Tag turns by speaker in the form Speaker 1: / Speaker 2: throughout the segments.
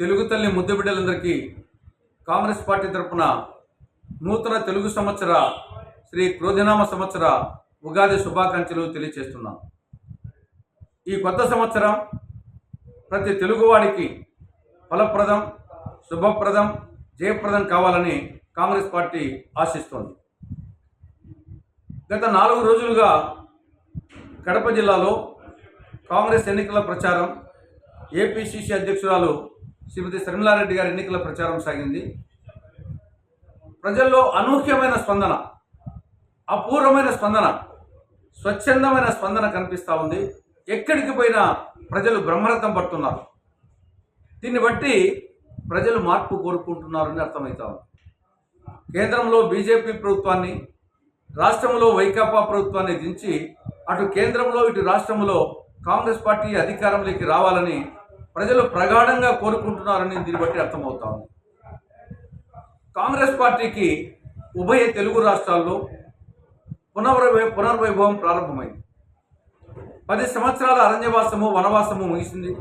Speaker 1: తెలుగు తల్లి ముద్దు బిడ్డలందరికీ కాంగ్రెస్ పార్టీ తరపున నూతన తెలుగు సంవత్సర శ్రీ క్రోధినామ సంవత్సర ఉగాది శుభాకాంక్షలు తెలియజేస్తున్నాం ఈ కొత్త సంవత్సరం ప్రతి తెలుగువాడికి ఫలప్రదం శుభప్రదం జయప్రదం కావాలని కాంగ్రెస్ పార్టీ ఆశిస్తోంది. గత నాలుగు రోజులుగా కడప జిల్లాలో కాంగ్రెస్ ఎన్నికల ప్రచారం ఏపీసీసీ అధ్యక్షురాలు శ్రీమతి శర్మిలారెడ్డి గారి ఎన్నికల ప్రచారం సాగింది. ప్రజల్లో అనూహ్యమైన స్పందన అపూర్వమైన స్పందన స్వచ్ఛందమైన స్పందన కనిపిస్తూ ఉంది. ఎక్కడికి పోయినా ప్రజలు బ్రహ్మరథం పడుతున్నారు. దీన్ని బట్టి ప్రజలు మార్పు కోరుకుంటున్నారని అర్థమవుతా ఉంది. కేంద్రంలో బీజేపీ ప్రభుత్వాన్ని రాష్ట్రంలో వైకాపా ప్రభుత్వాన్ని దించి అటు కేంద్రంలో ఇటు రాష్ట్రంలో కాంగ్రెస్ పార్టీ అధికారంలోకి రావాలని ప్రజలు ప్రగాఢంగా కోరుకుంటున్నారని దీన్ని బట్టి అర్థమవుతా ఉంది కాంగ్రెస్ పార్టీకి ఉభయ తెలుగు రాష్ట్రాల్లో పునర్వై పునర్వైభవం ప్రారంభమైంది. పది సంవత్సరాల అరణ్యవాసము వనవాసము ముగిసింది.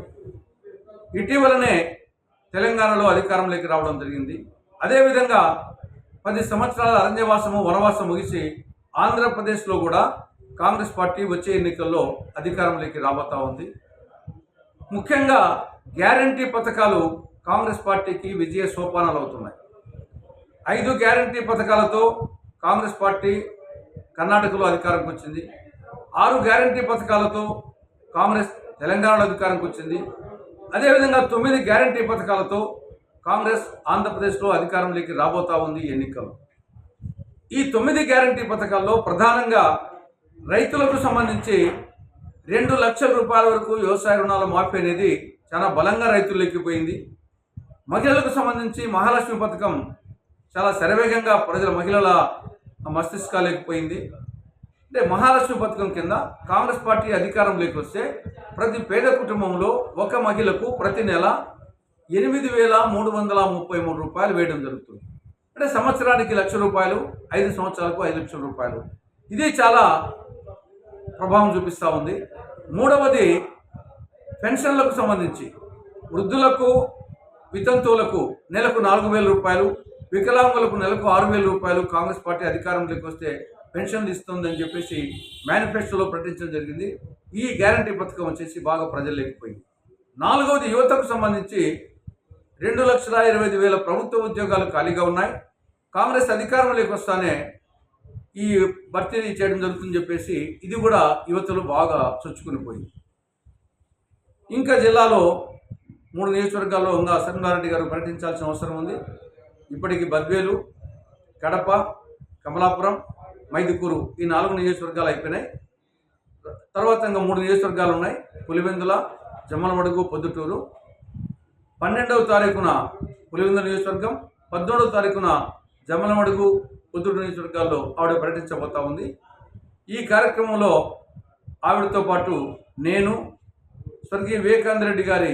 Speaker 1: ఇటీవలనే తెలంగాణలో అధికారంలోకి రావడం జరిగింది. అదేవిధంగా పది సంవత్సరాల అరణ్యవాసము వనవాసం ముగిసి ఆంధ్రప్రదేశ్లో కూడా కాంగ్రెస్ పార్టీ వచ్చే ఎన్నికల్లో అధికారంలోకి రాబోతా ఉంది. ముఖ్యంగా గ్యారంటీ పథకాలు కాంగ్రెస్ పార్టీకి విజయ సోపానాలు అవుతున్నాయి ఐదు గ్యారంటీ పథకాలతో కాంగ్రెస్ పార్టీ కర్ణాటకలో అధికారంకి వచ్చింది. ఆరు గ్యారంటీ పథకాలతో కాంగ్రెస్ తెలంగాణలో అధికారంకి వచ్చింది. అదేవిధంగా తొమ్మిది గ్యారంటీ పథకాలతో కాంగ్రెస్ ఆంధ్రప్రదేశ్లో అధికారంలోకి రాబోతా ఉంది ఈ ఎన్నికలు. ఈ తొమ్మిది గ్యారంటీ పథకాల్లో ప్రధానంగా రైతులకు సంబంధించి రెండు లక్షల రూపాయల వరకు వ్యవసాయ రుణాల మాఫీ అనేది చాలా బలంగా రైతుల్లోకి పోయింది. మహిళలకు సంబంధించి మహాలక్ష్మి పథకం చాలా శరవేగంగా ప్రజల మహిళల మస్తిష్కాలకు పోయింది. అంటే మహాలక్ష్మి పథకం కింద కాంగ్రెస్ పార్టీ అధికారంలోకి వస్తే ప్రతి పేద కుటుంబంలో ఒక మహిళకు ప్రతి నెల ఎనిమిది వేల మూడు వందల ముప్పై మూడు రూపాయలు వేయడం జరుగుతుంది. అంటే సంవత్సరానికి లక్ష రూపాయలు ఐదు సంవత్సరాలకు ఐదు లక్షల రూపాయలు. ఇది చాలా ప్రభావం చూపిస్తూ ఉంది. మూడవది పెన్షన్లకు సంబంధించి. వృద్ధులకు వితంతువులకు నెలకు నాలుగు వేల రూపాయలు వికలాంగులకు నెలకు ఆరు వేల రూపాయలు కాంగ్రెస్ పార్టీ అధికారంలోకి వస్తే పెన్షన్లు ఇస్తుందని చెప్పేసి మేనిఫెస్టోలో ప్రకటించడం జరిగింది. ఈ గ్యారంటీ పథకం వచ్చేసి బాగా ప్రజల్లోకి నాలుగవది యువతకు సంబంధించి రెండు లక్షల ఇరవై ఐదు వేల ప్రభుత్వ ఉద్యోగాలు ఖాళీగా ఉన్నాయి. కాంగ్రెస్ అధికారంలోకి వస్తానే ఈ భర్తీ చేయడం జరుగుతుందని చెప్పేసి ఇది కూడా యువతలు బాగా చొచ్చుకుని పోయింది. ఇంకా జిల్లాలో మూడు నియోజకవర్గాల్లో ఇంకా సత్యనారాయణ గారు పర్యటించాల్సిన అవసరం ఉంది. ఇప్పటికి బద్వేలు కడప కమలాపురం మైదుకూరు ఈ నాలుగు నియోజకవర్గాలు అయిపోయినాయి. తర్వాత ఇంకా మూడు నియోజకవర్గాలు ఉన్నాయి. పులివెందుల జమ్మలమడుగు పొద్దుటూరు. పన్నెండవ తారీఖున పులివెందుల నియోజకవర్గం పద్మూడవ తారీఖున జమ్మలమడుగు పొద్దుటూరు నియోజకవర్గాల్లో ఆవిడ పర్యటించబోతా ఉంది. ఈ కార్యక్రమంలో ఆవిడతో పాటు నేను స్వర్గీయ వివేకానంద రెడ్డి గారి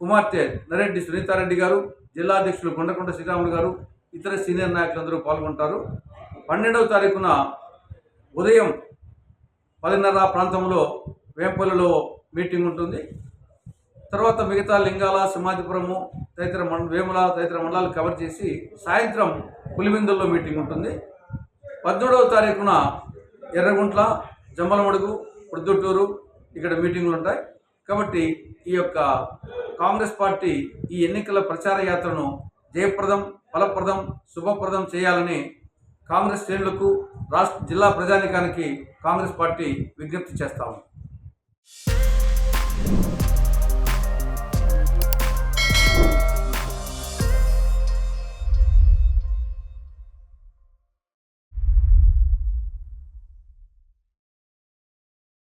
Speaker 1: కుమార్తె నరెడ్డి సునీతారెడ్డి గారు జిల్లా అధ్యక్షులు కొండకొండ శ్రీరాములు గారు ఇతర సీనియర్ నాయకులందరూ పాల్గొంటారు. పన్నెండవ తారీఖున ఉదయం పదిన్నర ప్రాంతంలో వేంపల్లిలో మీటింగ్ ఉంటుంది. తర్వాత మిగతా లింగాల సింహాదిపురము తదితర మండ వేముల తదితర మండలాలు కవర్ చేసి సాయంత్రం పులివిందుల్లో మీటింగ్ ఉంటుంది. పద్మూడవ తారీఖున ఎర్రగుంట్ల జమ్మలమడుగు ప్రొద్దుటూరు ఇక్కడ మీటింగ్లు ఉంటాయి. కాబట్టి ఈ యొక్క కాంగ్రెస్ పార్టీ ఈ ఎన్నికల ప్రచార యాత్రను జయప్రదం ఫలప్రదం శుభప్రదం చేయాలని కాంగ్రెస్ శ్రేణులకు రాష్ట్ర జిల్లా ప్రజానికానికి కాంగ్రెస్ పార్టీ విజ్ఞప్తి చేస్తాము